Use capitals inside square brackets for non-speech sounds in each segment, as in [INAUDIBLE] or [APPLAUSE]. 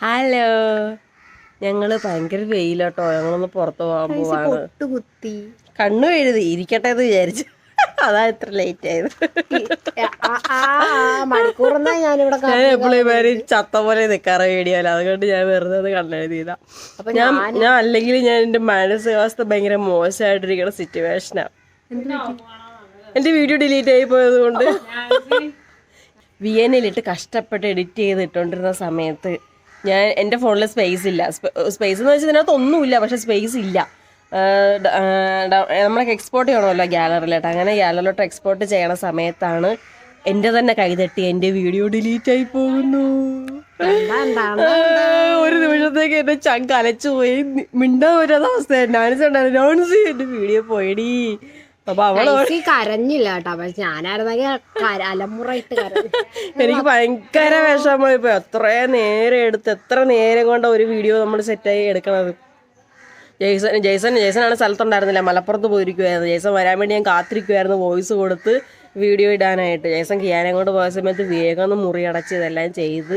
Hello ഞങ്ങൾ ഭയങ്കര വെയിലാട്ടോ. ഞങ്ങളൊന്ന് പുറത്തു പോകാൻ പോവാണ്. കണ്ണു എഴുതി ഇരിക്കട്ടെ എന്ന് വിചാരിച്ചു. അതാ ഇത്ര ലേറ്റ് ആയത്. ഞാൻ എപ്പോഴും ചത്ത പോലെ നിക്കാറ വീഡിയോ അതുകൊണ്ട് ഞാൻ വെറുതെ അത് കണ്ണെഴുതിയതാ ഞാൻ ഞാൻ അല്ലെങ്കിൽ ഞാൻ എന്റെ മാനസികാവസ്ഥ ഭയങ്കര മോശമായിട്ടിരിക്കുന്ന സിറ്റുവേഷനാ എന്റെ വീഡിയോ ഡിലീറ്റ് ആയി പോയത് കൊണ്ട്. [LAUGHS] വിയനിലിട്ട് കഷ്ടപ്പെട്ട് എഡിറ്റ് ചെയ്തിട്ടോണ്ടിരുന്ന സമയത്ത് ഞാൻ എന്റെ ഫോണിൽ സ്പേസ് ഇല്ല. സ്പേസ് എന്ന് വെച്ചാൽ ഇതിനകത്ത് ഒന്നുമില്ല പക്ഷെ സ്പേസ് ഇല്ല. നമ്മളൊക്കെ എക്സ്പോർട്ട് ചെയ്യണമല്ലോ ഗ്യാലറിയിലോട്ട് അങ്ങനെ ഗ്യാലറിയിലോട്ട് എക്സ്പോർട്ട് ചെയ്യണ സമയത്താണ് എന്റെ തന്നെ കൈതട്ടി എന്റെ വീഡിയോ ഡിലീറ്റ് ആയി പോകുന്നു. ഒരു നിമിഷത്തേക്ക് എന്റെ ചങ്ക് അലച്ചു പോയി മിണ്ടാ മിണ്ടാൻ പറ്റാത്ത അവസ്ഥ ഡാൻസ് ഉണ്ടായിരുന്നു നാൻസി എന്റെ വീഡിയോ പോയടി. അപ്പൊ അവൾ ഐസി കരഞ്ഞില്ല കേട്ടോ. പക്ഷെ ഞാനായിരുന്നെങ്കിൽ അലമുറയിട്ട് കരഞ്ഞു. എനിക്ക് ഭയങ്കര വിഷമമായി ഇപ്പൊ എത്ര നേരം എടുത്ത് എത്ര നേരം കൊണ്ട് ഒരു വീഡിയോ നമ്മൾ സെറ്റായി എടുക്കണത്? ജെയ്സൺ ജെയ്സൺ ജെയ്സൺ സ്ഥലത്തുണ്ടായിരുന്നില്ല. മലപ്പുറത്ത് പോയിരിക്കുമായിരുന്നു ജെയ്സൺ വരാൻ വേണ്ടി ഞാൻ കാത്തിരിക്കുവായിരുന്നു. വോയിസ് കൊടുത്ത് വീഡിയോ ഇടാനായിട്ട്. ജെയ്സൺ കിയാനെ കൊണ്ട് പോയ സമയത്ത് വേഗം ഒന്ന് മുറി അടച്ച് ഇതെല്ലാം ചെയ്ത്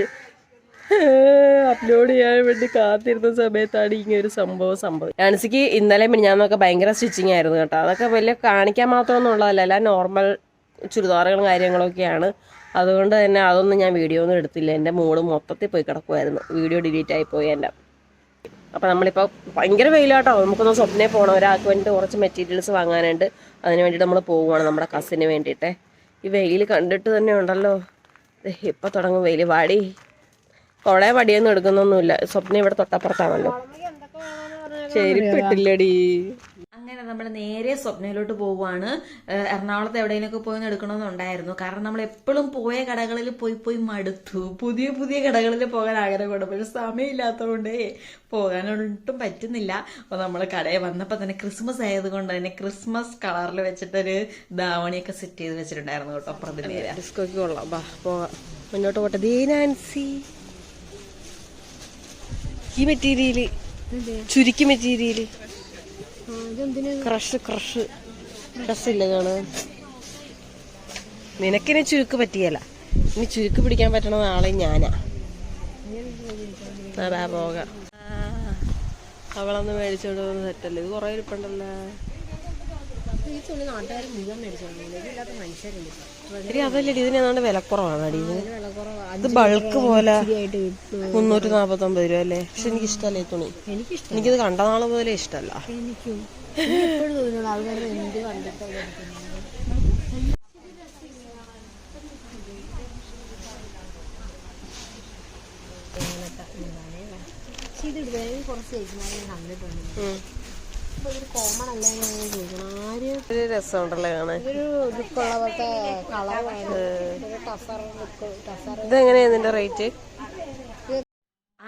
അപ്ലോഡ് ചെയ്യാൻ വേണ്ടി കാത്തിരുന്ന സമയത്താണ് ഇങ്ങനെ ഒരു സംഭവം സംഭവം അനസിക്ക് ഇന്നലെ മിനിഞ്ഞാന്നൊക്കെ ഭയങ്കര സ്റ്റിച്ചിങ് ആയിരുന്നു കേട്ടോ. അതൊക്കെ വലിയ കാണിക്കാൻ മാത്രം ഉള്ളതല്ല എല്ലാം നോർമൽ ചുരിദാറുകളും കാര്യങ്ങളൊക്കെയാണ് അതുകൊണ്ട് തന്നെ അതൊന്നും ഞാൻ വീഡിയോ ഒന്നും എടുത്തില്ല. എന്റെ മൂഡ് മൊത്തത്തിൽ പോയി കിടക്കുമായിരുന്നു വീഡിയോ ഡിലീറ്റ് ആയിപ്പോയി പോയി എന്റെ. അപ്പം നമ്മളിപ്പോൾ ഭയങ്കര വെയിലാട്ടോ. നമുക്കൊന്ന് സ്വപ്നേ പോകണം ഒരാൾക്ക് വേണ്ടിയിട്ട് കുറച്ച് മെറ്റീരിയൽസ് വാങ്ങാനുണ്ട്. അതിന് വേണ്ടിയിട്ട് നമ്മൾ പോവുകയാണ് നമ്മുടെ കസിന് വേണ്ടിയിട്ട്. ഈ വെയിൽ കണ്ടിട്ട് തന്നെ ഉണ്ടല്ലോ. ഇപ്പം തുടങ്ങും വെയിൽ. വാടി. കുറേ വടിയൊന്നും എടുക്കുന്നൊന്നുമില്ല. സ്വപ്ന ഇവിടെ തൊട്ടപ്പുറത്താണല്ലോ. ചെരിപ്പിട്ടില്ലടി. അങ്ങനെ നമ്മൾ നേരെ സ്വപ്നയിലോട്ട് പോവുകയാണ് എറണാകുളത്ത് എവിടെയെങ്കിലൊക്കെ പോയി എടുക്കണമെന്നുണ്ടായിരുന്നു കാരണം നമ്മൾ എപ്പോഴും പോയ കടകളിൽ പോയി പോയി മടുത്തു. പുതിയ പുതിയ കടകളിൽ പോകാൻ ആഗ്രഹമുണ്ട്. പക്ഷെ സമയമില്ലാത്തതുകൊണ്ടേ പോകാനൊട്ടും പറ്റുന്നില്ല. അപ്പോൾ നമ്മൾ കടയിൽ വന്നപ്പോൾ തന്നെ ക്രിസ്മസ് ആയതുകൊണ്ട് തന്നെ ക്രിസ്മസ് കളറിൽ വെച്ചിട്ടൊരു ധാവണിയൊക്കെ സെറ്റ് ചെയ്ത് വെച്ചിട്ടുണ്ടായിരുന്നു കേട്ടോ ഡിസ്കോക്ക് കൊള്ളാം. പോകാം മുന്നോട്ട് പോട്ടെ. ദീനാൻസി. ഈ മെറ്റീരിയൽ ചുരുക്കി മെറ്റീരിയൽ. Crush crush. ഡ്രസ്സില്ല കാണാൻ. നിനക്കിനി ചുരുക്ക് പറ്റിയല്ല. ഇനി ചുരുക്ക് പിടിക്കാൻ പറ്റണ നാളെ ഞാനാ. അതാ പോക. അവളന്ന് മേടിച്ചോണ്ട് പോകുന്ന സെറ്റല്ലേ? ഇത് കുറെ ഇരിപ്പുണ്ടല്ലോ. അതല്ലടി ഇതിന് ഏതാണ്ട് വിലക്കുറവാണ് അടി ഇതിന് ഇത് ബൾക്ക് പോലെ മുന്നൂറ്റി നാപ്പത്തൊമ്പത് രൂപ അല്ലേ? പക്ഷെ എനിക്ക് ഇഷ്ടമല്ല ഈ തുണി? എനിക്കിത് കണ്ട നാൾ പോലെ ഇഷ്ടമല്ല. ഇത് കുറച്ച് ചേച്ചിമാരെ കണ്ടിട്ടുണ്ട് കോമൺ അല്ലേ ഒരു രസമുണ്ടല്ലേ കാണാൻ. ഇതെങ്ങനെയാ ഇതിന്റെ റേറ്റ്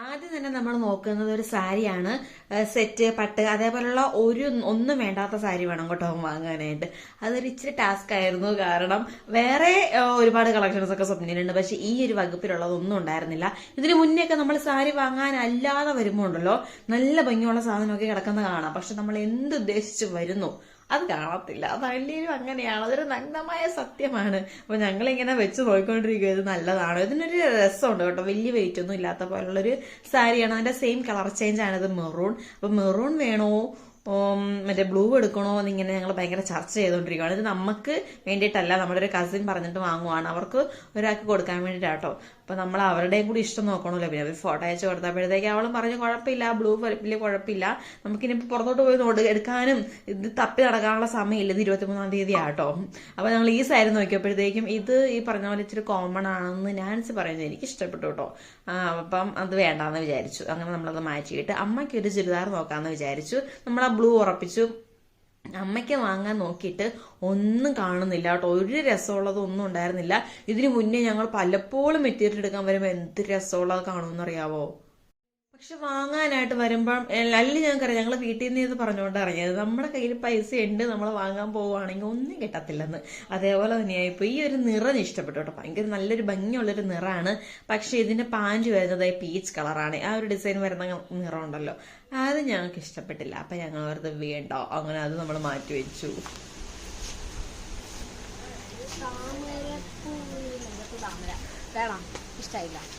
ആദ്യം തന്നെ നമ്മൾ നോക്കുന്നത് ഒരു സാരിയാണ്. സെറ്റ് പട്ട് അതേപോലുള്ള ഒരു ഒന്നും വേണ്ടാത്ത സാരി വേണം കേട്ടോ വാങ്ങാനായിട്ട്. അതൊരു ഇച്ചിരി ടാസ്ക് ആയിരുന്നു കാരണം വേറെ ഒരുപാട് കളക്ഷൻസ് ഒക്കെ സ്വപ്നയിലുണ്ട്. പക്ഷെ ഈ ഒരു വകുപ്പിലുള്ളതൊന്നും ഉണ്ടായിരുന്നില്ല. ഇതിന് മുന്നേ ഒക്കെ നമ്മൾ സാരി വാങ്ങാനല്ലാതെ വരുമ്പോൾ ഉണ്ടല്ലോ നല്ല ഭംഗിയുള്ള സാധനമൊക്കെ കിടക്കുന്ന കാണാം. പക്ഷെ നമ്മൾ എന്തുദ്ദേശിച്ച് വരുന്നു? അത് കാണത്തില്ല. അത് അല്ലെങ്കിലും അങ്ങനെയാണ്. അതൊരു നഗ്നമായ സത്യമാണ്. അപ്പൊ ഞങ്ങൾ ഇങ്ങനെ വെച്ച് നോക്കിക്കൊണ്ടിരിക്കുക ഇത് നല്ലതാണ്? ഇതിനൊരു രസമുണ്ട് കേട്ടോ. വലിയ വെയിറ്റ് ഒന്നും ഇല്ലാത്ത പോലുള്ളൊരു സാരിയാണ് അതിന്റെ സെയിം കളർ ചേഞ്ച് ആണ്. ഇത് മെറൂൺ അപ്പൊ മെറൂൺ വേണോ? മറ്റേ ബ്ലൂ എടുക്കണോ എന്നിങ്ങനെ ഞങ്ങൾ ഭയങ്കര ചർച്ച ചെയ്തുകൊണ്ടിരിക്കുകയാണ് ഇത് നമുക്ക് വേണ്ടിയിട്ടല്ല. നമ്മുടെ ഒരു കസിൻ പറഞ്ഞിട്ട് വാങ്ങുവാണ്. അവർക്ക് ഒരാൾക്ക് കൊടുക്കാൻ വേണ്ടിയിട്ടാട്ടോ. അപ്പൊ നമ്മൾ അവരുടെയും കൂടി ഇഷ്ടം നോക്കണമല്ലോ. പിന്നെ അവർ ഫോട്ടോ അയച്ചു കൊടുത്തപ്പോഴത്തേക്ക് അവളും പറഞ്ഞു കുഴപ്പമില്ല ബ്ലൂ വലിയ കുഴപ്പമില്ല. നമുക്കിനിപ്പോൾ പുറത്തോട്ട് പോയി നോട്ട് എടുക്കാനും ഇത് തപ്പി നടക്കാനുള്ള സമയമില്ല. ഇത് ഇരുപത്തിമൂന്നാം തീയതി ആട്ടോ അപ്പൊ ഞങ്ങൾ ഈ സാരി നോക്കിയപ്പോഴത്തേക്കും ഇത് ഈ പറഞ്ഞ പോലെ ഇച്ചിരി കോമൺ ആണെന്ന് നാൻസി പറയുന്നത് എനിക്ക് ഇഷ്ടപ്പെട്ടു കേട്ടോ. അപ്പം അത് വേണ്ടാന്ന് വിചാരിച്ചു. അങ്ങനെ നമ്മളത് മാറ്റിയിട്ട് അമ്മയ്ക്ക് ഒരു ചുരിദാർ നോക്കാമെന്ന് വിചാരിച്ചു. നമ്മൾ ആ ബ്ലൂ ഉറപ്പിച്ചു. അമ്മയ്ക്ക് വാങ്ങാൻ നോക്കിയിട്ട് ഒന്നും കാണുന്നില്ല കേട്ടോ. ഒരു രസമുള്ളത് ഒന്നും ഉണ്ടായിരുന്നില്ല. ഇതിനു മുന്നേ ഞങ്ങൾ പലപ്പോഴും മെറ്റീരിയൽ എടുക്കാൻ വരുമ്പോൾ എന്ത് രസമുള്ളത് കാണുമെന്ന് അറിയാവോ പക്ഷെ വാങ്ങാനായിട്ട് വരുമ്പം അല്ല ഞങ്ങൾക്കറിയാം ഞങ്ങൾ വീട്ടിൽ നിന്ന് ഇത് പറഞ്ഞുകൊണ്ട് ഇറങ്ങിയത്. നമ്മുടെ കയ്യിൽ പൈസ ഉണ്ട് നമ്മൾ വാങ്ങാൻ പോവുകയാണെങ്കിൽ ഒന്നും കിട്ടത്തില്ലെന്ന്. അതേപോലെ തന്നെയായി ഇപ്പോൾ ഈ ഒരു നിറം ഇഷ്ടപ്പെട്ടു കേട്ടോ. ഭയങ്കര നല്ലൊരു ഭംഗിയുള്ളൊരു നിറമാണ് പക്ഷേ ഇതിന്റെ പാന്റ് വരുന്നത് പീച്ച് കളറാണ്. ആ ഒരു ഡിസൈൻ വരുന്ന നിറം ഉണ്ടല്ലോ. അത് ഞങ്ങൾക്ക് ഇഷ്ടപ്പെട്ടില്ല. അപ്പം ഞങ്ങൾ വെറുതെ വേണ്ട? അങ്ങനെ അത് നമ്മൾ മാറ്റി വെച്ചു. വേണം. ഇഷ്ടമായില്ല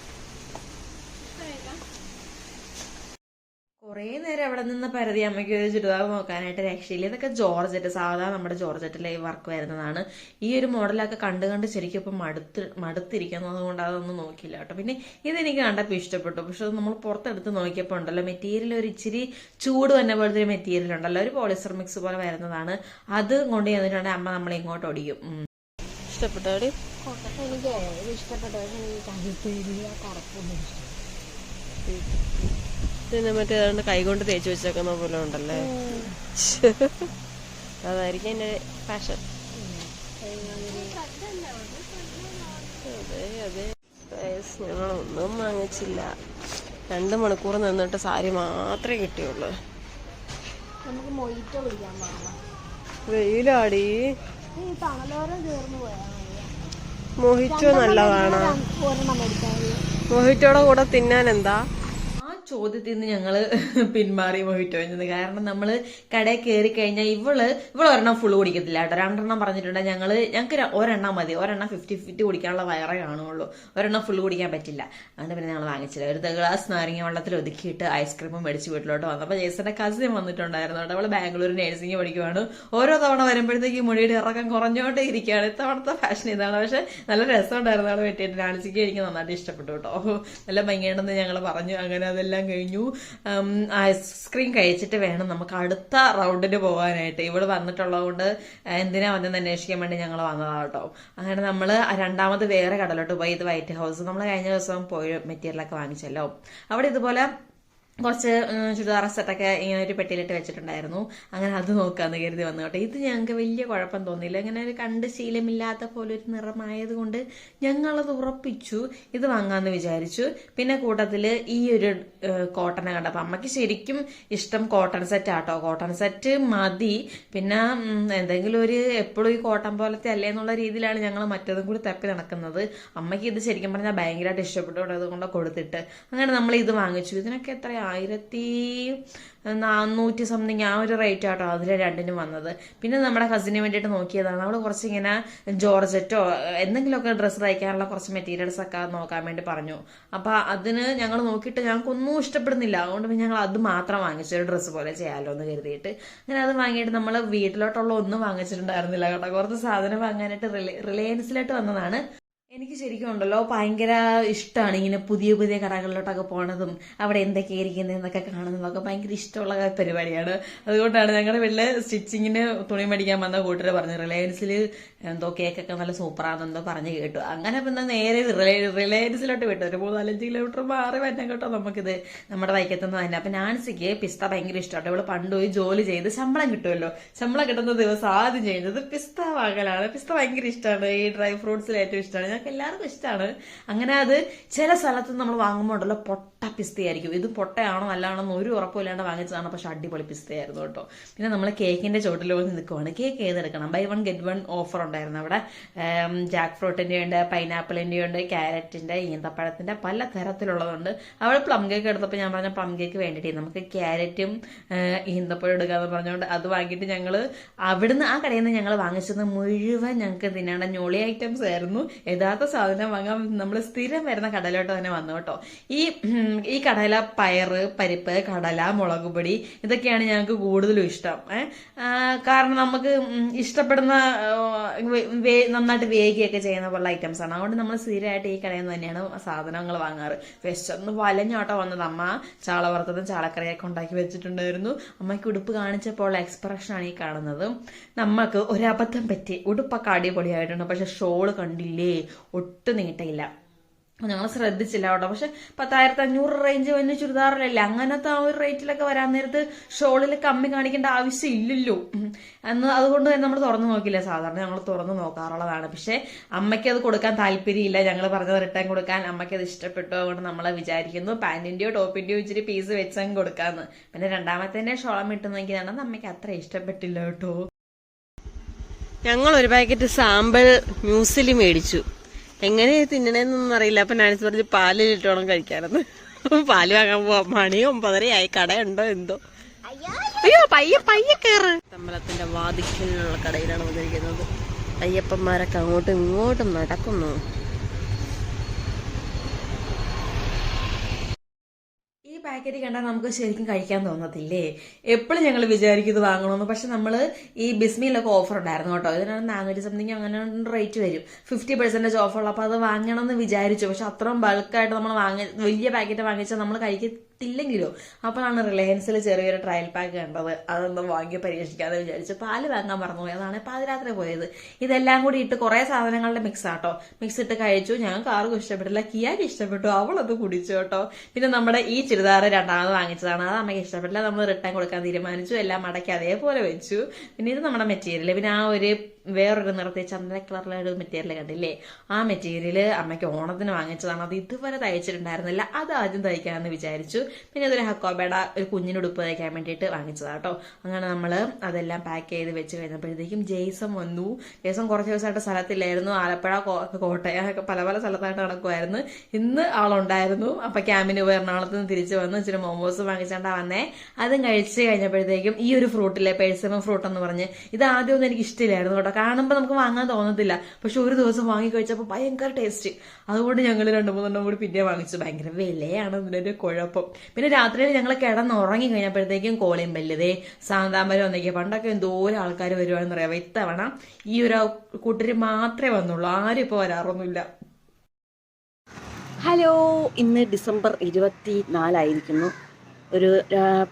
കുറേ നേരം അവിടെ നിന്ന് പരതി അമ്മയ്ക്ക് ഒരു ചുരിദാർ നോക്കാനായിട്ട് രക്ഷയില്ല. ഇതൊക്കെ ജോർജറ്റ് സാധാരണ നമ്മുടെ ജോർജറ്റിലെ വർക്ക് വരുന്നതാണ്. ഈ ഒരു മോഡലൊക്കെ കണ്ട് കണ്ട് ശരിക്കും ഇപ്പം മടുത്ത് മടുത്തിരിക്കുന്നത് കൊണ്ട് അതൊന്നും നോക്കിയില്ല കേട്ടോ. പിന്നെ ഇതെനിക്ക് കണ്ടപ്പോൾ ഇഷ്ടപ്പെട്ടു. പക്ഷെ അത് നമ്മൾ പുറത്തെടുത്ത് നോക്കിയപ്പോൾ ഉണ്ടല്ലോ മെറ്റീരിയൽ ഒരു ഇച്ചിരി ചൂട് വന്ന പോലത്തെ ഒരു മെറ്റീരിയൽ ഉണ്ടല്ലോ. ഒരു പോളിസ്റ്റർ മിക്സ് പോലെ വരുന്നതാണ്. അത് കൊണ്ട് ചെന്നിട്ടുണ്ടെങ്കിൽ അമ്മ നമ്മളെ ഇങ്ങോട്ട് ഒടിക്കും. ഇഷ്ടപ്പെട്ടോ എനിക്ക് ഇഷ്ടപ്പെട്ടു പക്ഷെ എനിക്ക് കറുപ്പൊന്നും ഇഷ്ടം പിന്നെ മറ്റേ അതുകൊണ്ട് കൈകൊണ്ട് തേച്ച് വെച്ചേക്കുന്ന പോലെ ഉണ്ടല്ലേ? അതായിരിക്കും എന്റെ ഫാഷൻ അതെ അതെ. ഞങ്ങൾ ഞങ്ങളൊന്നും വാങ്ങിച്ചില്ല. രണ്ട് മണിക്കൂർ നിന്നിട്ട് സാരി മാത്രമേ കിട്ടിയുള്ളൂ. നമുക്ക് മൊയ്റ്റോ വെയിലാടി. മോഹിറ്റോ നല്ലതാണ്. മോഹിറ്റോടെ കൂടെ തിന്നാൻ എന്താ? ചോദ്യത്തിൽ നിന്ന് ഞങ്ങൾ [LAUGHS] പിന്മാറി വന്നത് കാരണം നമ്മൾ കടയിൽ കയറി കഴിഞ്ഞാൽ ഇവൾ ഇവൾ ഒരെണ്ണം ഫുള്ള് കുടിക്കത്തില്ല കേട്ടോ. രണ്ടെണ്ണം പറഞ്ഞിട്ടുണ്ട്. ഞങ്ങൾ ഞങ്ങൾക്ക് ഒരെണ്ണം മതി. ഒരെണ്ണം ഫിഫ്റ്റി ഫിഫ്റ്റി കുടിക്കാനുള്ള വയറേ കാണുള്ളൂ. ഒരെണ്ണം ഫുള്ള് കുടിക്കാൻ പറ്റില്ല. അതുകൊണ്ട് പിന്നെ ഞങ്ങൾ വാങ്ങിച്ചില്ല. ഒരു ഗ്ലാസ് നാരങ്ങ വെള്ളത്തിൽ ഒതുക്കിയിട്ട് ഐസ്ക്രീമും മേടിച്ച് വീട്ടിലോട്ട് വന്നപ്പോൾ ജേസന്റെ കസിൻ വന്നിട്ടുണ്ടായിരുന്നു കേട്ടോ. അവൾ ബാംഗ്ലൂർ നേഴ്സിംഗ് പഠിക്കുവാണ്. ഓരോ തവണ വരുമ്പോഴത്തേക്ക് മുടിയുടെ ഇറക്കം കുറഞ്ഞോണ്ടേ ഇരിക്കുകയാണ്. ഇത്തവണത്തെ ഫാഷൻ ഇതാണ്. പക്ഷെ നല്ല രസമുണ്ടായിരുന്നു അവൾ വെട്ടിയിട്ട്. നാണിച്ചിക്ക് എനിക്ക് നന്നായിട്ട് ഇഷ്ടപ്പെട്ടു കേട്ടോ. നല്ല ഭംഗിയുണ്ടെന്ന് ഞങ്ങൾ പറഞ്ഞു. അങ്ങനെ അതെല്ലാം കഴിഞ്ഞു. ഉം, ഐസ്ക്രീം കഴിച്ചിട്ട് വേണം നമുക്ക് അടുത്ത റൗണ്ടിന് പോകാനായിട്ട്. ഇവിടെ വന്നിട്ടുള്ളത് കൊണ്ട് എന്തിനാ വന്നെന്ന് അന്വേഷിക്കാൻ വേണ്ടി ഞങ്ങൾ വന്നതാണ് കേട്ടോ. അങ്ങനെ നമ്മൾ രണ്ടാമത് വേറെ കടലോട്ട് പോയി. ഇത് വൈറ്റ് ഹൗസ് നമ്മൾ കഴിഞ്ഞ ദിവസം പോയി മെറ്റീരിയലൊക്കെ വാങ്ങിച്ചല്ലോ. അവിടെ ഇതുപോലെ കുറച്ച് ചുരിദാർ സെറ്റൊക്കെ ഇങ്ങനെ ഒരു പെട്ടിയിലിട്ട് വെച്ചിട്ടുണ്ടായിരുന്നു. അങ്ങനെ അത് നോക്കാന്ന് കരുതി വന്നു കേട്ടോ. ഇത് ഞങ്ങൾക്ക് വലിയ കുഴപ്പം തോന്നിയില്ല. ഇങ്ങനെ ഒരു കണ്ട് ശീലമില്ലാത്ത പോലെ ഒരു നിറമായത് കൊണ്ട് ഞങ്ങളത് ഉറപ്പിച്ചു. ഇത് വാങ്ങാമെന്ന് വിചാരിച്ചു. പിന്നെ കൂട്ടത്തിൽ ഈ ഒരു കോട്ടനെ അപ്പൊ അമ്മയ്ക്ക് ശരിക്കും ഇഷ്ടം കോട്ടൺ സെറ്റ് ആട്ടോ. കോട്ടൺ സെറ്റ് മതി. പിന്നെ എന്തെങ്കിലും ഒരു എപ്പോഴും ഈ കോട്ടൺ പോലത്തെ അല്ലേ എന്നുള്ള രീതിയിലാണ് ഞങ്ങൾ മറ്റേതും കൂടി തപ്പി നടക്കുന്നത്. അമ്മയ്ക്ക് ഇത് ശരിക്കും പറഞ്ഞാൽ ഭയങ്കരമായിട്ട് ഇഷ്ടപ്പെട്ടു അതുകൊണ്ട് കൊടുത്തിട്ട്. അങ്ങനെ നമ്മൾ ഇത് വാങ്ങിച്ചു. ഇതിനൊക്കെ എത്ര ആയിരത്തി നാനൂറ്റി സംതിങ് ആ ഒരു റേറ്റ് ആട്ടോ അതിൽ രണ്ടിനും വന്നത്. പിന്നെ നമ്മുടെ കസിന് വേണ്ടിയിട്ട് നോക്കിയതാണ്. അവൾ കുറച്ച് ഇങ്ങനെ ജോർജറ്റോ എന്തെങ്കിലുമൊക്കെ ഡ്രസ്സ് തയ്ക്കാനുള്ള കുറച്ച് മെറ്റീരിയൽസ് ഒക്കെ നോക്കാൻ വേണ്ടി പറഞ്ഞു. അപ്പൊ അതിന് ഞങ്ങൾ നോക്കിയിട്ട് ഞങ്ങൾക്കൊന്നും ഇഷ്ടപ്പെടുന്നില്ല. അതുകൊണ്ട് പിന്നെ ഞങ്ങൾ അത് മാത്രം വാങ്ങിച്ചു. ഒരു ഡ്രസ്സ് പോലെ ചെയ്യാമല്ലോ എന്ന് കരുതിയിട്ട്. അങ്ങനെ അത് വാങ്ങിയിട്ട് നമ്മൾ വീട്ടിലോട്ടുള്ള ഒന്നും വാങ്ങിച്ചിട്ടുണ്ടായിരുന്നില്ല കേട്ടോ. കുറച്ച് സാധനം വാങ്ങാനായിട്ട് റിലയ റിലയൻസിലോട്ട് വന്നതാണ്. എനിക്ക് ശരിക്കും ഉണ്ടല്ലോ ഭയങ്കര ഇഷ്ടമാണ് ഇങ്ങനെ പുതിയ പുതിയ കടകളിലോട്ടൊക്കെ പോണതും അവിടെ എന്തൊക്കെ ഇരിക്കുന്നതെന്നൊക്കെ കാണുന്നതൊക്കെ ഭയങ്കര ഇഷ്ടമുള്ള പരിപാടിയാണ്. അതുകൊണ്ടാണ് ഞങ്ങളുടെ വീട്ടിൽ സ്റ്റിച്ചിങ്ങിന് തുണി മേടിക്കാൻ വന്ന കൂട്ടർ പറഞ്ഞു റിലയൻസിൽ എന്തോ കേക്കൊക്കെ നല്ല സൂപ്പറാണെന്നോ പറഞ്ഞു കേട്ടു. അങ്ങനെ പിന്നെ നേരെ റിലയൻസിലോട്ട് വിട്ടു. ഒരു മൂന്നാലഞ്ച് കിലോമീറ്റർ മാറി വരണം കേട്ടോ നമുക്കിത് നമ്മുടെ വൈക്കത്തുനിന്ന് തന്നെ അപ്പൊ നാൻസിക്ക് പിസ്ത ഭയങ്കര ഇഷ്ടമാണ് ഇവൾ പണ്ട് പോയി ജോലി ചെയ്ത് ശമ്പളം കിട്ടുമല്ലോ ശമ്പളം കിട്ടുന്ന ദിവസം ആദ്യം ചെയ്യുന്നത് പിസ്ത വാങ്ങലാണ്. പിസ്ത ഭയങ്കര ഇഷ്ടമാണ് ഈ ഡ്രൈ ഫ്രൂട്ട്സിൽ ഏറ്റവും ഇഷ്ടമാണ് ഞങ്ങൾക്ക് എല്ലാവർക്കും ഇഷ്ടമാണ് അങ്ങനെ അത് ചില സ്ഥലത്ത് നമ്മൾ വാങ്ങുമ്പോൾ ഉണ്ടല്ലോ പൊട്ട പിസ്തയായിരിക്കും. ഇത് പൊട്ടയാണോ അല്ലാണോ എന്ന് ഒരു ഉറപ്പില്ലാണ്ട് വാങ്ങിച്ചതാണ് പക്ഷെ അടിപൊളി പിസ്തയായിരുന്നു കേട്ടോ. പിന്നെ നമ്മൾ കേക്കിന്റെ ചോട്ടിൽ പോയി നിൽക്കുവാണ് cake ഏതെടുക്കണം? Buy one get one offer ഉണ്ടായിരുന്നു അവിടെ. ജാക്ക് ഫ്രൂട്ടിന്റെ ഉണ്ട് പൈനാപ്പിളിന്റെ ഉണ്ട് ക്യാരറ്റിന്റെ ഈന്തപ്പഴത്തിന്റെ പല തരത്തിലുള്ളതുണ്ട്. അവൾ പ്ലം കേക്ക് എടുത്തപ്പോൾ ഞാൻ പറഞ്ഞ പ്ലം കേക്ക് വേണ്ടിയിട്ട് നമുക്ക് ക്യാരറ്റും ഈന്തപ്പഴം എടുക്കാന്ന് പറഞ്ഞുകൊണ്ട് അത് വാങ്ങിയിട്ട് ഞങ്ങൾ അവിടുന്ന് ആ കടയിൽ നിന്ന് ഞങ്ങൾ വാങ്ങിച്ചത് മുഴുവൻ ഞങ്ങൾക്ക് തിന്നേണ്ട ഞൊളി ഐറ്റംസ് ആയിരുന്നു. യഥാർത്ഥ സാധനം വാങ്ങാൻ നമ്മൾ സ്ഥിരം വരുന്ന കടലോട്ട് തന്നെ വന്നു കേട്ടോ. ഈ ഈ കടല പയറ് പരിപ്പ് കടല മുളക് പൊടി ഇതൊക്കെയാണ് ഞങ്ങൾക്ക് കൂടുതലും ഇഷ്ടം. കാരണം നമുക്ക് ഇഷ്ടപ്പെടുന്ന നന്നായിട്ട് വേഗിയൊക്കെ ചെയ്യുന്ന പോലുള്ള ഐറ്റംസ് ആണ്. അതുകൊണ്ട് നമ്മൾ സ്ഥിരമായിട്ട് ഈ കടയിൽ നിന്ന് തന്നെയാണ് സാധനങ്ങൾ വാങ്ങാറ്. വിശന്ന് വലഞ്ഞോട്ടോ വന്നത്. അമ്മ ചാള വറുത്തതും ചാളക്കറിയൊക്കെ ഉണ്ടാക്കി വെച്ചിട്ടുണ്ടായിരുന്നു. അമ്മയ്ക്ക് ഉടുപ്പ് കാണിച്ചപ്പോൾ എക്സ്പ്രഷനാണ് ഈ കാണുന്നത്. നമ്മൾക്ക് ഒരബദ്ധം പറ്റി ഉടുപ്പൊക്കെ അടിപൊളിയായിട്ടുണ്ട്. പക്ഷെ ഷോൾ കണ്ടില്ലേ? ഒട്ടും നീട്ടയില്ല. ഞങ്ങൾ ശ്രദ്ധിച്ചില്ല കേട്ടോ. പക്ഷെ പത്തായിരത്തി അഞ്ഞൂറ് റേഞ്ച് വന്ന് ചുരിദാറിലല്ലേ? അങ്ങനത്തെ ആ ഒരു റേറ്റിലൊക്കെ വരാൻ നേരത്ത് ഷോളിൽ കമ്മി കാണിക്കേണ്ട ആവശ്യം ഇല്ലല്ലോ. എന്ന് അതുകൊണ്ട് തന്നെ നമ്മൾ തുറന്നു നോക്കില്ല സാധാരണ ഞങ്ങൾ തുറന്നു നോക്കാറുള്ളതാണ്. പക്ഷെ അമ്മയ്ക്ക് അത് കൊടുക്കാൻ താല്പര്യമില്ല. ഞങ്ങൾ പറഞ്ഞത് റിട്ടേൺ കൊടുക്കാൻ അമ്മയ്ക്ക് അത് ഇഷ്ടപ്പെട്ടു. അതുകൊണ്ട് നമ്മൾ വിചാരിക്കുന്നു പാന്റിന്റെയോ ടോപ്പിന്റെയോ ഇച്ചിരി പീസ് വെച്ചങ്ങ് കൊടുക്കാന്ന്. പിന്നെ രണ്ടാമത്തെ ഷോളം ഇട്ട് നോക്കിയതാണ് അമ്മയ്ക്ക് അത്ര ഇഷ്ടപ്പെട്ടില്ല കേട്ടോ. ഞങ്ങൾ ഒരു പാക്കറ്റ് സാമ്പിൾ മ്യൂസിലി മേടിച്ചു. എങ്ങനെ തിന്നണേന്നൊന്നും അറിയില്ല. അപ്പൊ നാൻസ് പറഞ്ഞ് പാലിലിട്ട് വേണം കഴിക്കാനെന്ന്. പാൽ വാങ്ങാൻ പോവാ. മണി ഒമ്പതരയായി. കടയുണ്ടോ എന്തോ? അയ്യോ പയ്യെ പയ്യെ കയറ് അമ്പലത്തിന്റെ വാതിക്കലിനുള്ള കടയിലാണ് വന്നിരിക്കുന്നത്. അയ്യപ്പന്മാരൊക്കെ അങ്ങോട്ടും ഇങ്ങോട്ടും നടക്കുന്നു. പാക്കറ്റ് കണ്ടാൽ നമുക്ക് ശരിക്കും കഴിക്കാൻ തോന്നത്തില്ലേ? എപ്പോഴും ഞങ്ങൾ വിചാരിക്കും ഇത് വാങ്ങണമെന്ന് പക്ഷെ നമ്മൾ ഈ ബിസ്മിയിലൊക്കെ ഓഫർ ഉണ്ടായിരുന്നു കേട്ടോ. ഇതിനാണ് നാനൂറ്റി സംതിങ് അങ്ങനെ റേറ്റ് വരും. ഫിഫ്റ്റി പെർസെന്റേജ് ഓഫർ ഉള്ള അപ്പോൾ അത് വാങ്ങണമെന്ന് വിചാരിച്ചു. പക്ഷെ അത്രയും ബൾക്കായിട്ട് നമ്മൾ വാങ്ങി വലിയ പാക്കറ്റ് വാങ്ങിച്ചാൽ നമ്മൾ കഴിക്കത്തില്ലെങ്കിലോ അപ്പോഴാണ് റിലയൻസിൽ ചെറിയൊരു ട്രയൽ പാക്ക് കണ്ടത്. അതൊന്നും വാങ്ങി പരീക്ഷിക്കാതെ വിചാരിച്ചു പാൽ വാങ്ങാൻ മറന്നുപോയി. അതാണ് പാതിരാത്രി പോയത്. ഇതെല്ലാം കൂടി ഇട്ട് കുറേ സാധനങ്ങളുടെ മിക്സ് ആട്ടോ. മിക്സ് ഇട്ട് കഴിച്ചു. ഞങ്ങൾക്ക് ആർക്കും ഇഷ്ടപ്പെട്ടില്ല. കിയാക്ക് ഇഷ്ടപ്പെട്ടു. അവളത് കുടിച്ചു കേട്ടോ. പിന്നെ നമ്മുടെ ഈ ചുരിദാർ രണ്ടാമത് വാങ്ങിച്ചതാണ്. അത് അമ്മയ്ക്ക് ഇഷ്ടപ്പെട്ടില്ല. നമ്മൾ റിട്ടേൺ കൊടുക്കാൻ തീരുമാനിച്ചു. എല്ലാം മടക്കി അതേപോലെ വെച്ചു. പിന്നെ ഇത് നമ്മുടെ മെറ്റീരിയൽ പിന്നെ ആ ഒരു വേറൊരു നിറത്തിൽ ചന്ദന കളറിലെ ഒരു മെറ്റീരിയൽ കണ്ടില്ലേ? ആ മെറ്റീരിയൽ അമ്മയ്ക്ക് ഓണത്തിന് വാങ്ങിച്ചതാണ്. അത് ഇതുവരെ തയ്ച്ചിട്ടുണ്ടായിരുന്നില്ല. അത് ആദ്യം തയ്ക്കാമെന്ന് വിചാരിച്ചു. പിന്നെ അതൊരു ഹക്കോബേട ഒരു കുഞ്ഞിന് ഉടുപ്പ് തയ്ക്കാൻ വേണ്ടിയിട്ട് വാങ്ങിച്ചതാട്ടോ അങ്ങനെ നമ്മൾ അതെല്ലാം പാക്ക് ചെയ്ത് വെച്ച് കഴിഞ്ഞപ്പോഴത്തേക്കും ജെയ്സം വന്നു. ജെയ്സം കുറച്ച് ദിവസമായിട്ട് സ്ഥലത്തില്ലായിരുന്നു. ആലപ്പുഴ കോട്ടയം ഒക്കെ പല പല സ്ഥലത്തായിട്ട് നടക്കുമായിരുന്നു ഇന്ന് ആളുണ്ടായിരുന്നു അപ്പൊ ക്യാമ്പിന് പോയി എറണാകുളത്ത് നിന്ന് തിരിച്ചു വന്ന്. ഇച്ചിരി മോമോസ് വാങ്ങിച്ചാണ്ടാ വന്നേ. അതും കഴിച്ച് കഴിഞ്ഞപ്പോഴത്തേക്കും ഈ ഒരു ഫ്രൂട്ടില്ലേ പേഴ്സമ ഫ്രൂട്ട് എന്ന് പറഞ്ഞ് ഇത് ആദ്യമൊന്നും എനിക്ക് ഇഷ്ടമില്ലായിരുന്നു കേട്ടോ. കാണുമ്പോൾ നമുക്ക് വാങ്ങാൻ തോന്നത്തില്ല. പക്ഷെ ഒരു ദിവസം വാങ്ങി കഴിച്ചപ്പോൾ ഭയങ്കര ടേസ്റ്റ് അതുകൊണ്ട് ഞങ്ങൾ രണ്ട് മൂന്നെണ്ണം കൂടി പിന്നെ വാങ്ങിച്ചു ഭയങ്കര വിലയാണ് ഇതിന്റെ കുഴപ്പം. പിന്നെ രാത്രിയിൽ ഞങ്ങൾ കിടന്ന് ഉറങ്ങി കഴിഞ്ഞപ്പോഴത്തേക്കും കോളിയും വല്ലതേ സാന്താമ്പരം വന്നേക്കുക പണ്ടൊക്കെ എന്തോരം ആൾക്കാർ വരുവാണെന്ന് അറിയാം ഇത്തവണ ഈ ഒരു കൂട്ടര് മാത്രമേ വന്നുള്ളൂ. ആരും ഇപ്പോൾ വരാറൊന്നുമില്ല. ഹലോ ഇന്ന് ഡിസംബർ ഇരുപത്തി നാലായിരിക്കുന്നു ഒരു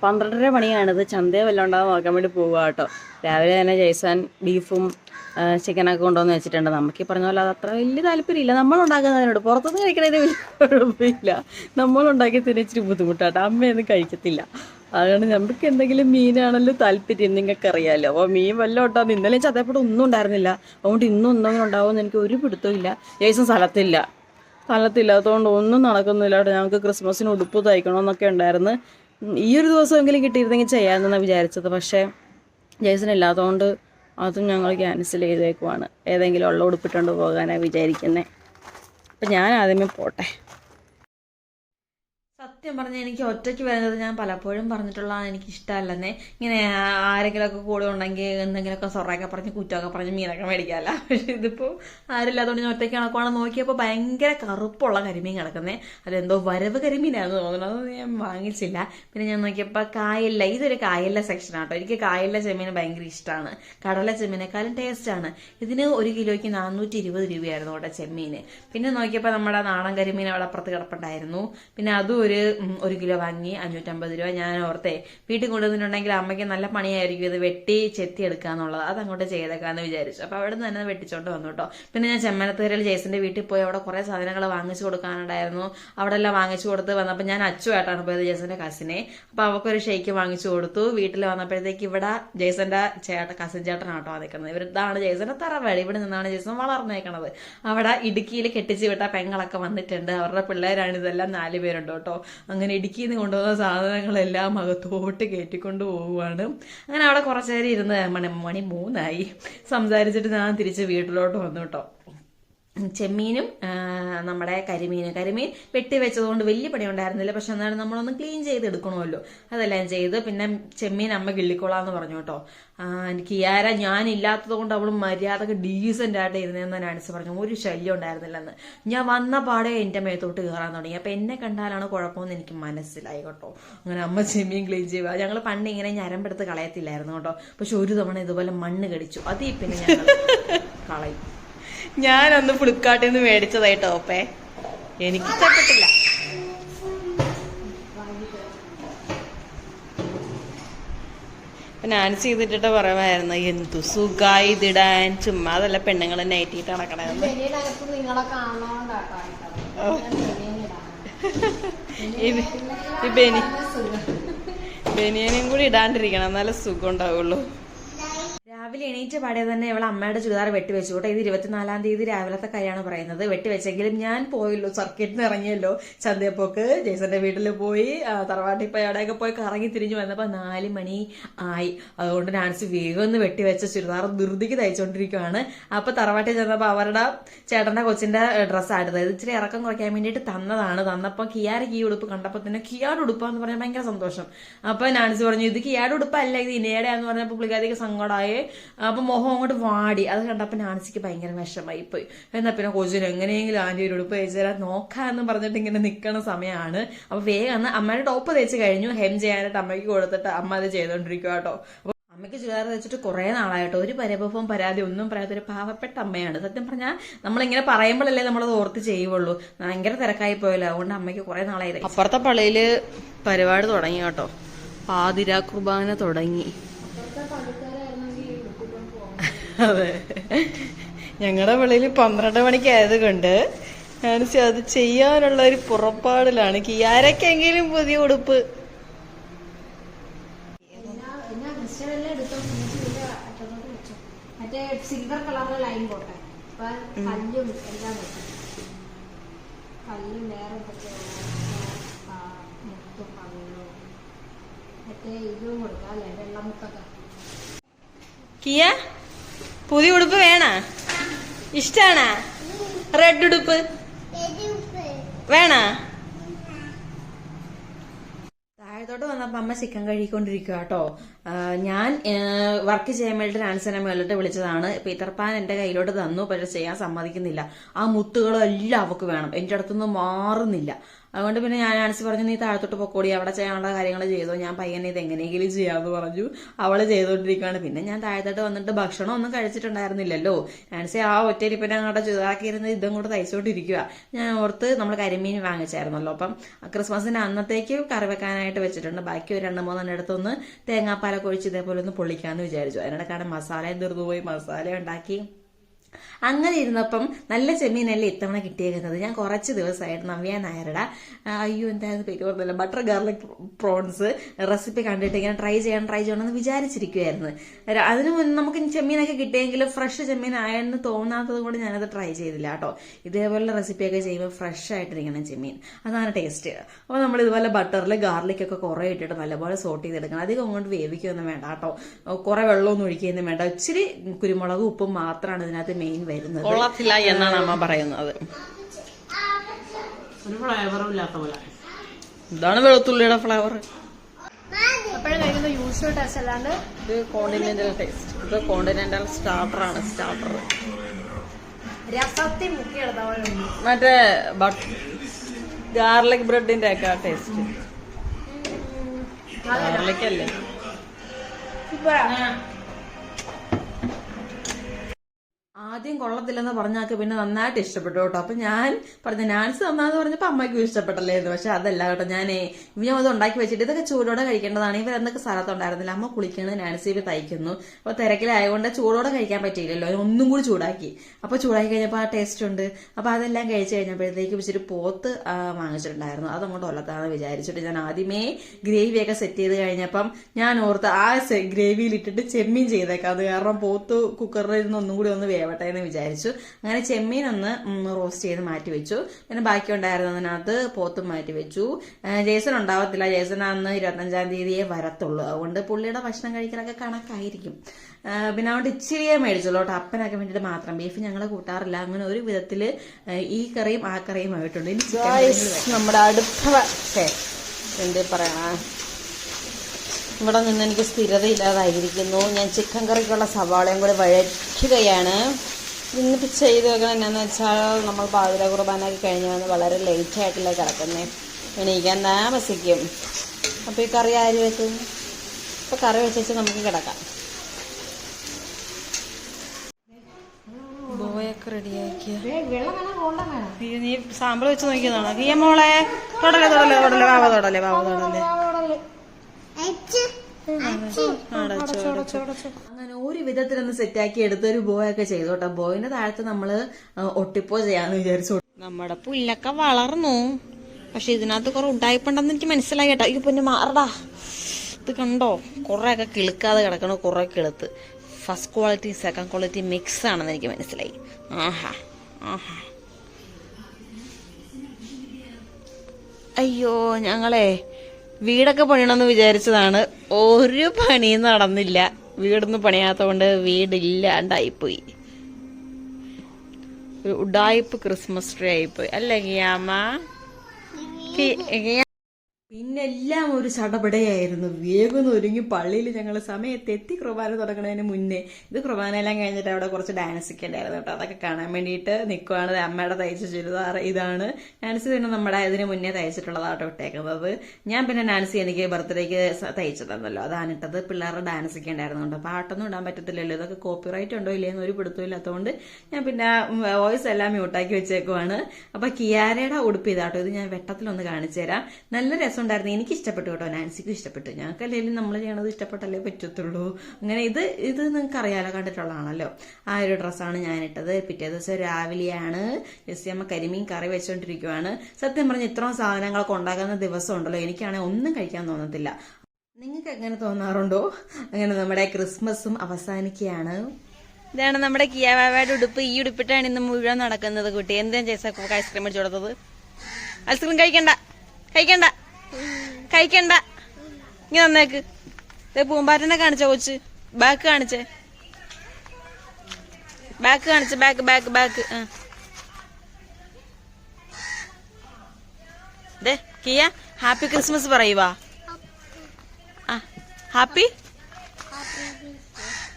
പന്ത്രണ്ടര മണിയാണിത്. ചന്തയെ വല്ലതുണ്ടാകാൻ നോക്കാൻ വേണ്ടി പോവുക കേട്ടോ. രാവിലെ തന്നെ ജയ്സാൻ ബീഫും ചിക്കനൊക്കെ കൊണ്ടുവന്ന് വെച്ചിട്ടുണ്ട്. നമുക്ക് ഈ പറഞ്ഞ പോലെ അത് അത്ര വലിയ താല്പര്യമില്ല. നമ്മൾ ഉണ്ടാക്കുന്നതിനോട് പുറത്തുനിന്ന് കഴിക്കണതിന് വലിയ കുഴപ്പമില്ല. നമ്മൾ ഉണ്ടാക്കി തന്നെ ഇച്ചിരി ബുദ്ധിമുട്ടാട്ടോ. അമ്മയൊന്നും കഴിക്കത്തില്ല. അതുകൊണ്ട് നമുക്ക് എന്തെങ്കിലും മീനാണല്ലോ താല്പര്യം നിങ്ങൾക്ക് അറിയാമല്ലോ അപ്പോൾ മീൻ വല്ലതും ഉണ്ടാകും ഇന്നലെ ചതയപ്പെട്ട ഒന്നും ഉണ്ടായിരുന്നില്ല. അതുകൊണ്ട് ഇന്നും ഒന്നും ഉണ്ടാവുമെന്ന് എനിക്ക് ഒരു പിടുത്തവും ഇല്ല. ജയ്സൺ സ്ഥലത്തില്ല. സ്ഥലത്തില്ലാത്തതുകൊണ്ട് ഒന്നും നടക്കുന്നില്ല. കേട്ടോ ഞങ്ങൾക്ക് ക്രിസ്മസിന് ഉടുപ്പ് തയ്ക്കണമെന്നൊക്കെ ഉണ്ടായിരുന്നു. ഈ ഒരു ദിവസമെങ്കിലും കിട്ടിയിരുന്നെങ്കിൽ ചെയ്യാമെന്നാണ് വിചാരിച്ചത്. പക്ഷേ ജേസൺ ഇല്ലാത്തതുകൊണ്ട് അതും ഞങ്ങൾ ക്യാൻസൽ ചെയ്തേക്കുവാണ്. ഏതെങ്കിലും ഉള്ള ഉടുപ്പിട്ടുകൊണ്ട് പോകാനാണ് വിചാരിക്കുന്നത് അപ്പം ഞാൻ ആദ്യമേ പോട്ടെ. സത്യം പറഞ്ഞാൽ എനിക്ക് ഒറ്റയ്ക്ക് വരുന്നത് ഞാൻ പലപ്പോഴും പറഞ്ഞിട്ടുള്ളതാണ് എനിക്ക് ഇഷ്ടമല്ലെന്നേ ഇങ്ങനെ ആരെങ്കിലും ഒക്കെ കൂടെ ഉണ്ടെങ്കിൽ എന്തെങ്കിലുമൊക്കെ സൊറയൊക്കെ പറഞ്ഞ് കുറ്റമൊക്കെ പറഞ്ഞ് മീനൊക്കെ മേടിക്കാമല്ല. [LAUGHS] പക്ഷെ ഇതിപ്പോൾ ആരില്ലാത്തതുകൊണ്ട് ഞാൻ ഒറ്റയ്ക്ക് കണക്കുവാണ് നോക്കിയപ്പോൾ ഭയങ്കര കറുപ്പുള്ള കരിമീൻ കിടക്കുന്നേ. അതെന്തോ വരവ് കരിമീനാണെന്ന് തോന്നുന്നു. അതൊന്നും ഞാൻ വാങ്ങിച്ചില്ല. പിന്നെ ഞാൻ നോക്കിയപ്പോൾ കായല്ല ഇതൊരു കായല്ല സെക്ഷനാണ് ആട്ടോ. എനിക്ക് കായല്ല ചെമ്മീൻ ഭയങ്കര ഇഷ്ടമാണ് കടല ചെമ്മീനേക്കാളും ടേസ്റ്റാണ് ഇതിന് ഒരു കിലോയ്ക്ക് നാനൂറ്റി ഇരുപത് രൂപയായിരുന്നു കേട്ടോ ചെമ്മീൻ പിന്നെ നോക്കിയപ്പോൾ നമ്മുടെ നാടൻ കരിമീൻ അവിടെ അപ്പുറത്ത് കിടപ്പുണ്ടായിരുന്നു. പിന്നെ അതും ഒരു ഒരു കിലോ വാങ്ങി അഞ്ഞൂറ്റമ്പത് രൂപ. ഞാൻ ഓർത്തേ വീട്ടിൽ കൊണ്ടുവന്നിട്ടുണ്ടെങ്കിൽ അമ്മയ്ക്ക് നല്ല പണിയായിരിക്കും ഇത് വെട്ടി ചെത്തി എടുക്കുക എന്നുള്ളത് അങ്ങോട്ട് ചെയ്തേക്കാന്ന് വിചാരിച്ചു. അപ്പോൾ അവിടെ നിന്ന് തന്നെ വെട്ടിച്ചോണ്ട് വന്നു കേട്ടോ പിന്നെ ഞാൻ ചെമ്മനത്തേരയിൽ ജേസിന്റെ വീട്ടിൽ പോയി അവിടെ കുറേ സാധനങ്ങൾ വാങ്ങിച്ചു കൊടുക്കാനുണ്ടായിരുന്നു. അവിടെ എല്ലാം വാങ്ങിച്ചു കൊടുത്ത് വന്നപ്പോൾ ഞാൻ അച്ചുമായിട്ടാണ് പോയത് ജേസന്റെ കസിനെ അപ്പോൾ അവൾക്കൊരു ഷെയ്ക്ക് വാങ്ങിച്ചു കൊടുത്തു. വീട്ടിൽ വന്നപ്പോഴത്തേക്ക് ഇവിടെ ജേസന്റെ ചേട്ട കസിൻ ചേട്ടനാട്ടോ നിൽക്കുന്നത് ഇവർ ഇതാണ് ജേസന്റെ തറവാട്. ഇവിടെ നിന്നാണ് ജേസൺ വളർന്നേക്കണത്. അവിടെ ഇടുക്കിയിൽ കെട്ടിച്ചു വിട്ട പെങ്ങളൊക്കെ വന്നിട്ടുണ്ട്. അവരുടെ പിള്ളേരാണ് ഇതെല്ലാം നാല് പേരുണ്ട് കേട്ടോ അങ്ങനെ ഇടുക്കിയിൽ നിന്ന് കൊണ്ടുവന്ന സാധനങ്ങളെല്ലാം അകത്തോട്ട് കയറ്റിക്കൊണ്ട് പോവുകയാണ്. അങ്ങനെ അവിടെ കുറച്ചു നേരം ഇരുന്ന് മണി മണി മൂന്നായി. സംസാരിച്ചിട്ട് ഞാൻ തിരിച്ച് വീട്ടിലോട്ട് വന്നു കേട്ടോ. ചെമ്മീനും നമ്മുടെ കരിമീനും. കരിമീൻ വെട്ടി വെച്ചതുകൊണ്ട് വലിയ പണി ഉണ്ടായിരുന്നില്ല പക്ഷെ എന്നാലും നമ്മളൊന്ന് ക്ലീൻ ചെയ്ത് എടുക്കണമല്ലോ. അതെല്ലാം ചെയ്ത് പിന്നെ ചെമ്മീൻ അമ്മ കിള്ളിക്കോളാന്ന് പറഞ്ഞു കേട്ടോ. എനിക്ക് യാര ഞാനില്ലാത്തത് കൊണ്ട് അവൾ മര്യാദയ്ക്ക് ഡീസന്റ് ആയിട്ട് ഇരുന്നതെന്ന് നാണിച്ച് പറഞ്ഞു. ഒരു ശല്യം ഉണ്ടായിരുന്നില്ലെന്ന്. ഞാൻ വന്ന പാടെ എന്റെ മേത്തോട്ട് കയറാൻ തുടങ്ങി. അപ്പൊ എന്നെ കണ്ടാലാണ് കുഴപ്പമെന്ന് എനിക്ക് മനസ്സിലായി കേട്ടോ. അങ്ങനെ അമ്മ ചെമ്മീൻ ക്ലീൻ ചെയ്യുക ഞങ്ങൾ പണ്ട് ഇങ്ങനെ ഞരമ്പെടുത്ത് കളയത്തില്ലായിരുന്നു കേട്ടോ. പക്ഷെ ഒരു തവണ ഇതുപോലെ മണ്ണ് കടിച്ചു. അതീ പിന്നെ ഞങ്ങൾ കളയും. ഞാനൊന്ന് ഫ്ലിപ്കാർട്ടിൽ നിന്ന് മേടിച്ചതായി ടോപ്പേ എനിക്ക് ഇഷ്ടപ്പെട്ടില്ല. നാൻസി ചെയ്തിട്ടിട്ട് പറയുമായിരുന്നു എന്തു സുഖായി ഇതിടാൻ. ചുമ്മാ അതല്ല പെണ്ണുങ്ങൾ നൈറ്റിട്ട് കാണണോണ്ടാട്ടോ ഈ- ഈ ബനി ബനിയനും കൂടി ഇടാണ്ടിരിക്കണം എന്നാലേ സുഖം ഉണ്ടാവുള്ളൂ. എണീറ്റ പാടെ തന്നെ ഇവളെ അമ്മയുടെ ചുരിദാർ വെട്ടിവെച്ചു കേട്ടോ ഇത് ഇരുപത്തിനാലാം തീയതി രാവിലത്തെ കാര്യമാണ് പറയുന്നത്. വെട്ടിവെച്ചെങ്കിലും ഞാൻ പോയല്ലോ സർക്കിറ്റിന് ഇറങ്ങിയല്ലോ. ചന്തയപ്പോക്ക് ജേസന്റെ വീട്ടിൽ പോയി തറവാട്ടിൽ പോയി അവിടെയൊക്കെ പോയി കറങ്ങി തിരിഞ്ഞു വന്നപ്പോൾ നാല് മണി ആയി. അതുകൊണ്ട് നാൻസി വേഗം ഒന്ന് വെട്ടിവെച്ച ചുരിദാർ ധൃതിക്ക് തയ്ച്ചുകൊണ്ടിരിക്കുകയാണ് അപ്പൊ തറവാട്ടിൽ ചെന്നപ്പോൾ അവരുടെ ചേട്ടന്റെ കൊച്ചിന്റെ ഡ്രസ്സായിട്ട് അതായത് ഇച്ചിരി ഇറക്കം കുറയ്ക്കാൻ വേണ്ടിയിട്ട് തന്നതാണ്. തന്നപ്പോൾ കിയാറ് കീ ഉടുപ്പ് കണ്ടപ്പോൾ തന്നെ കിയാട് ഉടുപ്പാന്ന് പറഞ്ഞാൽ ഭയങ്കര സന്തോഷം. അപ്പൊ നാൻസി പറഞ്ഞു ഇത് കിയാട് ഉടുപ്പല്ല ഇത് ഇനയുടെ എന്ന് പറഞ്ഞപ്പോൾ പുള്ളിക്കാരിക്ക് സങ്കടമായി. അപ്പൊ മുഖം അങ്ങോട്ട് വാടി. അത് കണ്ടപ്പോൾ നാൻസിക്ക് ഭയങ്കര വിഷമായി പോയി. എന്നാ പിന്നെ കൊച്ചിന് എങ്ങനെയെങ്കിലും ആന്റി ഒരു ഉടുപ്പ് തേച്ച് തരാൻ നോക്കാന്ന് പറഞ്ഞിട്ട് ഇങ്ങനെ നിൽക്കുന്ന സമയമാണ് അപ്പൊ വേഗം അന്ന് അമ്മയുടെ ടോപ്പ് തേച്ച് കഴിഞ്ഞു. ഹെം ചെയ്യാനായിട്ട് അമ്മയ്ക്ക് കൊടുത്തിട്ട് അമ്മ അത് ചെയ്തോണ്ടിരിക്കുക കേട്ടോ. അമ്മയ്ക്ക് ചുരിദാർ തയ്ച്ചിട്ട് കുറേ നാളായിട്ടോ. ഒരു പരിഭവം പരാതി ഒന്നും പറയാത്ത ഒരു പാവപ്പെട്ട അമ്മയാണ്. സത്യം പറഞ്ഞാൽ നമ്മളിങ്ങനെ പറയുമ്പോഴല്ലേ നമ്മളത് ഓർത്ത് ചെയ്യുള്ളൂ ഭയങ്കര തിരക്കായി പോയല്ലോ. അതുകൊണ്ട് അമ്മയ്ക്ക് കുറേ നാളായി. അപ്പുറത്തെ പള്ളിയിൽ പരിപാടി തുടങ്ങി കേട്ടോ. പാതിരാ കുർബാന തുടങ്ങി. അതെ. ഞങ്ങളുടെ പള്ളിയിൽ പന്ത്രണ്ട് മണിക്കായത് കൊണ്ട് ഞാനിച്ച് അത് ചെയ്യാനുള്ള ഒരു പുറപ്പാടിലാണ്. കിയാരക്കെങ്കിലും പുതിയ ഉടുപ്പ്. സിൽവർ കളറിലെ ലൈൻ പോട്ടെ. കല്ലും എല്ലാം വെക്കും കല്ലും വേറെ എന്തൊക്കെയോ ആ, മുത്തും പകലും മറ്റേ ഇതും കൊടുക്കാം. അല്ലേ? വെള്ളമുത്തൊക്കെ. കിയ? പുതിയ ഉടുപ്പ് വേണ? ഇഷ്ടാണ? റെഡ് ഉടുപ്പ്? വേണ? താഴത്തോട്ട് വന്നപ്പോ അമ്മ ചിക്കൻ കഴിക്കൊണ്ടിരിക്കുക കേട്ടോ. ഞാൻ വർക്ക് ചെയ്യാൻ വേണ്ടിയിട്ട് ആൻസനെ മേളിട്ട് വിളിച്ചതാണ്. പീറ്റർ പാൻ കയ്യിലോട്ട് തന്നു പക്ഷെ ചെയ്യാൻ സമ്മതിക്കുന്നില്ല. ആ മുത്തുകളും എല്ലാം അവക്ക് വേണം. എന്റെ അടുത്തൊന്നും മാറുന്നില്ല. അതുകൊണ്ട് പിന്നെ ഞാൻ ആൻസി പറഞ്ഞു നീ താഴത്തോട്ട് പൊക്കോടി അവിടെ ചെയ്യാനുള്ള കാര്യങ്ങൾ ചെയ്തോ. ഞാൻ പയ്യനെ ഇത് എങ്ങനെയെങ്കിലും ചെയ്യാമെന്ന് പറഞ്ഞു. അവൾ ചെയ്തുകൊണ്ടിരിക്കുകയാണ് പിന്നെ ഞാൻ താഴത്തോട്ട് വന്നിട്ട് ഭക്ഷണം ഒന്നും കഴിച്ചിട്ടുണ്ടായിരുന്നില്ലല്ലോ. ആൻസി ആ ഒറ്റയിരിപ്പിനെ അങ്ങോട്ട് ചുതാക്കിയിരുന്ന് ഇതും കൂടെ തയ്ച്ചോണ്ടിരിക്കുക ഞാൻ ഓർത്ത് നമ്മൾ കരിമീൻ വാങ്ങിച്ചായിരുന്നല്ലോ. അപ്പം ക്രിസ്മസിന് അന്നത്തേക്ക് കറി വെക്കാനായിട്ട് വെച്ചിട്ടുണ്ട്. ബാക്കി ഒരു രണ്ട് മൂന്നെണ്ണം എടുത്തൊന്ന് തേങ്ങാപ്പാലൊക്കെ ഒഴിച്ച് ഇതേപോലെ ഒന്ന് പൊള്ളിക്കാമെന്ന് വിചാരിച്ചു. അതിനിടക്കാണ് മസാലയും തീർന്നുപോയി. മസാല ഉണ്ടാക്കി. അങ്ങനെ ഇരുന്നപ്പം നല്ല ചെമ്മീനല്ലേ ഇത്തവണ കിട്ടിയേക്കുന്നത്. ഞാൻ കുറച്ച് ദിവസമായിരുന്നു നവ്യ നായരട. അയ്യോ എന്തായിരുന്നു പേര് പറഞ്ഞില്ല ബട്ടർ ഗാർലിക് പ്രോൺസ് റെസിപ്പി കണ്ടിട്ട് ഇങ്ങനെ ട്രൈ ചെയ്യണം ട്രൈ ചെയ്യണം എന്ന് വിചാരിച്ചിരിക്കുമായിരുന്നു അതിനു അതിന് മുന്നേ നമുക്ക് ചെമ്മീനൊക്കെ കിട്ടിയെങ്കിലും ഫ്രഷ് ചെമ്മീൻ ആയെന്ന് തോന്നാത്തത് കൊണ്ട് ഞാനത് ട്രൈ ചെയ്തില്ല കേട്ടോ. ഇതേപോലെ റെസിപ്പിയൊക്കെ ചെയ്യുമ്പോൾ ഫ്രഷ് ആയിട്ടിരിക്കണം ചെമ്മീൻ. അതാണ് ടേസ്റ്റ് അപ്പോൾ നമ്മൾ ഇതുപോലെ ബട്ടറിൽ ഗാർലിക് ഒക്കെ കുറേ ഇട്ടിട്ട് നല്ലപോലെ സോട്ട് ചെയ്തെടുക്കണം. അധികം അങ്ങോട്ട് വേവിക്കുകയൊന്നും വേണ്ട കേട്ടോ. കുറേ വെള്ളമൊന്നും ഒഴിക്കുകയൊന്നും വേണ്ട. ഇച്ചിരി കുരുമുളകും ഉപ്പും മാത്രമാണ് ഇതിനകത്ത് മെയിൻ വരുന്നത്. കൊള്ളത്തില്ല എന്നാണ് അമ്മ പറയുന്നത്. ഒരു ഫ്ലേവറും ഇല്ലാത്ത പോലെ. ഇതാണ് വെളുത്തുള്ളിയുടെ ഫ്ലേവർ. ഇത് കോണ്ടിനെന്റൽ ടേസ്റ്റ് ഇത് കോണ്ടിനെന്റൽ സ്റ്റാർട്ടർ ആണ് മറ്റേ ഗാർലിക് ബ്രെഡിന്റെ ഒക്കെ ടേസ്റ്റ് ഗാർലിക് അല്ലേ? ആദ്യം കൊള്ളത്തില്ലെന്ന് പറഞ്ഞാക്ക് പിന്നെ നന്നായിട്ട് ഇഷ്ടപ്പെട്ടു കേട്ടോ. അപ്പൊ ഞാൻ പറഞ്ഞു നാൻസ് നന്നാന്ന് പറഞ്ഞപ്പോ അമ്മയ്ക്കും ഇഷ്ടപ്പെട്ടല്ലായിരുന്നു. പക്ഷെ അതല്ല കേട്ടോ ഞാനേ ഞാൻ അത് ഉണ്ടാക്കി വെച്ചിട്ട് ഇതൊക്കെ ചൂടോടെ കഴിക്കേണ്ടതാണ്. ഇവർ എന്തൊക്കെ സ്ഥലത്തുണ്ടായിരുന്നില്ല അമ്മ കുളിക്കണത് നാൻസി ഇവ തയ്ക്കുന്നു. അപ്പൊ തിരക്കിലായതുകൊണ്ട് ചൂടോടെ കഴിക്കാൻ പറ്റിയില്ലല്ലോ. ഒന്നും കൂടി ചൂടാക്കി. അപ്പൊ ചൂടാക്കി കഴിഞ്ഞപ്പോൾ ആ ടേസ്റ്റ് ഉണ്ട്. അപ്പൊ അതെല്ലാം കഴിച്ചു കഴിഞ്ഞപ്പോഴത്തേക്ക് ഇച്ചിരി പോത്ത് വാങ്ങിച്ചിട്ടുണ്ടായിരുന്നു. അതങ്ങോട്ട് ഒല്ലത്താണെന്ന് വിചാരിച്ചിട്ട് ഞാൻ ആദ്യമേ ഗ്രേവിയൊക്കെ സെറ്റ് ചെയ്ത് കഴിഞ്ഞപ്പം ഞാൻ ഓർത്ത് ആ ഗ്രേവിയിൽ ഇട്ടിട്ട് ചെമ്മീൻ ചെയ്തേക്കാം. അത് കാരണം പോത്ത് കുക്കറിൽ ഇരുന്ന് ഒന്നും കൂടി ഒന്ന് വേവട്ടെ എന്ന് വിചാരിച്ചു. അങ്ങനെ ചെമ്മീൻ ഒന്ന് റോസ്റ്റ് ചെയ്ത് മാറ്റി വെച്ചു. പിന്നെ ബാക്കി ഉണ്ടായിരുന്നതിനകത്ത് പോത്തും മാറ്റി വെച്ചു. ജേസൻ ജേസൺ ഉണ്ടാവത്തില്ല. ജേസൺ അന്ന് ഇരുപത്തഞ്ചാം തീയതിയെ വരത്തുള്ളൂ. അതുകൊണ്ട് പുള്ളിയുടെ ഭക്ഷണം കഴിക്കലൊക്കെ കണക്കായിരിക്കും. പിന്നെ അതുകൊണ്ട് ഇച്ചിരിയേ മേടിച്ചുള്ളൂ കേട്ടോ. അപ്പനൊക്കെ വേണ്ടിയിട്ട് മാത്രം. ബീഫ് ഞങ്ങൾ കൂട്ടാറില്ല. അങ്ങനെ ഒരു വിധത്തിൽ ഈ കറിയും ആ കറിയും ആയിട്ടുണ്ട്. നമ്മുടെ അടുത്ത എന്ത് പറയണ ഇവിടെ നിന്ന് എനിക്ക് സ്ഥിരതയില്ലാതായിരിക്കുന്നു. ഞാൻ ചിക്കൻ കറിക്കുള്ള സവാളയും കൂടി വഴറ്റുകയാണ്. ഇന്നിപ്പോൾ ചെയ്ത് വെക്കണം എന്നാന്ന് വെച്ചാൽ നമ്മൾ പാതിര കുർബാനൊക്കെ കഴിഞ്ഞ് വന്ന് വളരെ ലേറ്റ് ആയിട്ടല്ലേ കിടക്കുന്നത് എണീക്കാൻ താമസിക്കും. അപ്പോൾ ഈ കറി ആര് വെക്കും? അപ്പോൾ കറി വെച്ചിട്ട് നമുക്ക് കിടക്കാം. ബോയൊക്കെ റെഡിയാക്കിയ. നീ സാമ്പിൾ വെച്ച് നോക്കിയതാണോ? ഈ മോളെ തൊടലേ തൊടലേ തൊടലേ വാവ തൊടലേ. വാവ തൊടലേ. അങ്ങനെ ഒരു വിധത്തിലൊന്ന് സെറ്റാക്കി എടുത്ത് ഒരു ബോയ് ഒക്കെ ചെയ്തു കേട്ടോ. ബോയിന്റെ താഴത്ത് നമ്മൾ ഒട്ടിപ്പോ ചെയ്യാന്ന് വിചാരിച്ചു. നമ്മടെ പുല്ലൊക്കെ വളർന്നു. പക്ഷെ ഇതിനകത്ത് കുറെ ഉഡായിപ്പുണ്ടെന്ന് എനിക്ക് മനസ്സിലായി കേട്ടോ. ഈ പിന്നെ മാറടാ. ഇത് കണ്ടോ? കുറെയൊക്കെ കിളുക്കാതെ കിടക്കണ കൊറേ കിളുത്ത്. First quality second quality mix ആണെന്ന് എനിക്ക് മനസ്സിലായി. ആഹാ ആഹാ. അയ്യോ ഞങ്ങളെ വീടൊക്കെ പണിയണമെന്ന് വിചാരിച്ചതാണ്. ഒരു പണിയും നടന്നില്ല. വീടൊന്നും പണിയാത്തതുകൊണ്ട് വീടില്ലാണ്ടായിപ്പോയി. ഒരു ഉഡായിപ്പ് ക്രിസ്മസ് ട്രീ ആയിപ്പോയി. അല്ലേ ഗിയാമ്മ ഗി- ഗിയ- പിന്നെ എല്ലാം ഒരു ചടപടയായിരുന്നു. വേഗം ഒരുങ്ങി പള്ളിയിൽ ഞങ്ങൾ സമയത്ത് എത്തി കുർബാന തുടങ്ങുന്നതിന് മുന്നേ. ഇത് കുർബാന എല്ലാം കഴിഞ്ഞിട്ട് അവിടെ കുറച്ച് ഡാൻസ് ഒക്കെ ഉണ്ടായിരുന്നു കേട്ടോ. അതൊക്കെ കാണാൻ വേണ്ടിയിട്ട് നിൽക്കുവാണ് അമ്മയുടെ തയ്ച്ച ചുരിദാർ ഇതാണ്. നാൻസി തന്നെ നമ്മുടെ ഇതിന് മുന്നേ തയ്ച്ചിട്ടുള്ളതാട്ടോ ഇട്ടേക്കുന്നത്. ഞാൻ പിന്നെ നാൻസി എനിക്ക് ബർത്ത്ഡേക്ക് തയ്ച്ചു തന്നല്ലോ അതാണ് ഇട്ടത് പിള്ളേരുടെ ഡാൻസ് ഒക്കെ ഉണ്ടായിരുന്നു കേട്ടോ. പാട്ടൊന്നും ഇടാൻ പറ്റത്തില്ലല്ലോ. ഇതൊക്കെ കോപ്പിറൈറ്റ് ഉണ്ടോ ഇല്ലയെന്ന് ഒരു പിടുത്തവും ഇല്ലാത്തതുകൊണ്ട് ഞാൻ പിന്നെ വോയിസ് എല്ലാം മ്യൂട്ടാക്കി വെച്ചേക്കുവാണ്. അപ്പൊ കിയാരയുടെ ഉടുപ്പ് ഇതാട്ടോ. ഇത് ഞാൻ വെട്ടത്തിലൊന്ന് കാണിച്ചു തരാം. നല്ല രസമുണ്ടായിരുന്നു എനിക്ക് ഇഷ്ടപ്പെട്ടു കേട്ടോ. നാൻസിക്കും ഇഷ്ടപ്പെട്ടു. ഞങ്ങൾക്കല്ലെങ്കിലും നമ്മൾ ചെയ്യണത് ഇഷ്ടപ്പെട്ടല്ലേ പറ്റത്തുള്ളൂ. അങ്ങനെ ഇത് ഇത് നിങ്ങൾക്ക് അറിയാലോ കണ്ടിട്ടുള്ളതാണല്ലോ. ആ ഒരു ഡ്രസ്സാണ് ഇട്ടത് പിറ്റേ ദിവസം രാവിലെയാണ് ജസ്റ്റ് അമ്മ കരിമീൻ കറി വെച്ചുകൊണ്ടിരിക്കുവാണ് സത്യം പറഞ്ഞ് ഇത്രയും സാധനങ്ങളൊക്കെ ഉണ്ടാക്കുന്ന ദിവസം ഉണ്ടല്ലോ എനിക്കാണെങ്കിൽ ഒന്നും കഴിക്കാൻ തോന്നത്തില്ല. നിങ്ങൾക്ക് എങ്ങനെ തോന്നാറുണ്ടോ? അങ്ങനെ നമ്മുടെ ക്രിസ്മസും അവസാനിക്കുകയാണ്. ഇതാണ് നമ്മുടെ കിയാവാവയുടെ ഉടുപ്പ്. ഈ ഉടുപ്പിട്ടാണ് ഇന്ന് മുഴുവൻ നടക്കുന്നത് കുട്ടി. എന്തേലും ചേച്ചാ ഐസ്ക്രീം മേടിച്ചു കൊടുത്തത്? ഐസ്ക്രീം കഴിക്കണ്ട. കഴിക്കണ്ട. കഴിക്കണ്ട. ഇങ്ങനെ നന്നേക്ക് പൂമ്പാറ്റനെ കാണിച്ചോ കൊച്ച്. ബാക്ക് കാണിച്ചേ. ബാക്ക് കാണിച്ച്. ബാക്ക് ബാക്ക് ബാക്ക് ദേ കിയ ഹാപ്പി ക്രിസ്മസ് പറയുവാ. ആ ഹാപ്പി?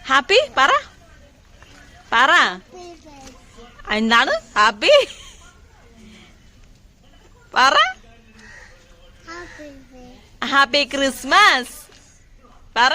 ഹാപ്പി? പറ. പറ. എന്താണ്? ഹാപ്പി? പറ. ഹാപ്പി ക്രിസ്മസ് പറ